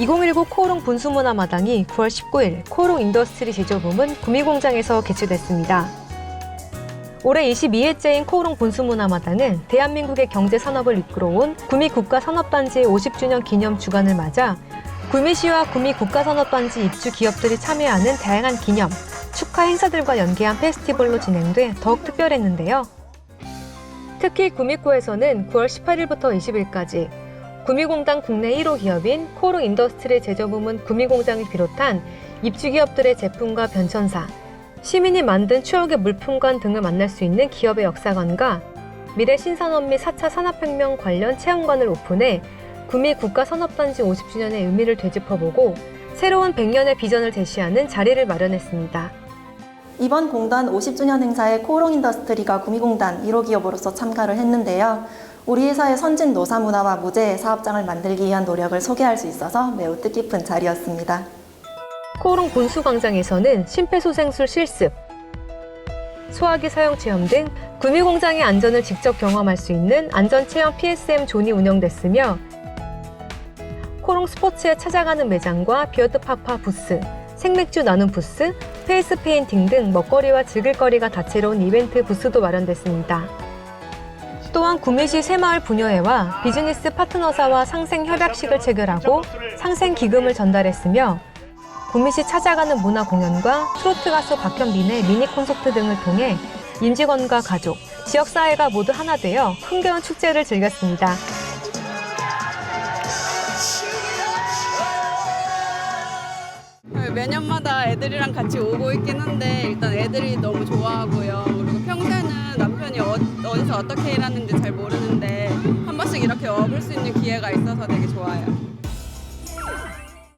2019 코오롱 분수문화 마당이 9월 19일 코오롱 인더스트리 제조부문 구미공장에서 개최됐습니다. 올해 22회째인 코오롱 분수문화 마당은 대한민국의 경제 산업을 이끌어온 구미 국가 산업단지의 50주년 기념 주간을 맞아 구미시와 구미 국가 산업단지 입주 기업들이 참여하는 다양한 기념, 축하 행사들과 연계한 페스티벌로 진행돼 더욱 특별했는데요. 특히 구미코에서는 9월 18일부터 20일까지 구미공단 국내 1호 기업인 코오롱 인더스트리 제조 부문 구미공장을 비롯한 입주 기업들의 제품과 변천사, 시민이 만든 추억의 물품관 등을 만날 수 있는 기업의 역사관과 미래 신산업 및 4차 산업혁명 관련 체험관을 오픈해 구미 국가산업단지 50주년의 의미를 되짚어보고 새로운 100년의 비전을 제시하는 자리를 마련했습니다. 이번 공단 50주년 행사에 코오롱 인더스트리가 구미공단 1호 기업으로서 참가를 했는데요. 우리 회사의 선진 노사 문화와 무제 사업장을 만들기 위한 노력을 소개할 수 있어서 매우 뜻깊은 자리였습니다. 코오롱 분수광장에서는 심폐소생술 실습, 소화기 사용 체험 등 구미공장의 안전을 직접 경험할 수 있는 안전체험 PSM 존이 운영됐으며 코롱 스포츠에 찾아가는 매장과 비어드파파 부스, 생맥주 나눔 부스, 페이스 페인팅 등 먹거리와 즐길거리가 다채로운 이벤트 부스도 마련됐습니다. 또한 구미시 새마을 분여회와 비즈니스 파트너사와 상생 협약식을 체결하고 상생 기금을 전달했으며 구미시 찾아가는 문화 공연과 트로트 가수 박현빈의 미니 콘서트 등을 통해 임직원과 가족, 지역사회가 모두 하나 되어 흥겨운 축제를 즐겼습니다. 매년마다 애들이랑 같이 오고 있긴 한데 일단 애들이 너무 남편이 어디서 어떻게 일하는지 잘 모르는데 한 번씩 이렇게 업을 수 있는 기회가 있어서 되게 좋아요.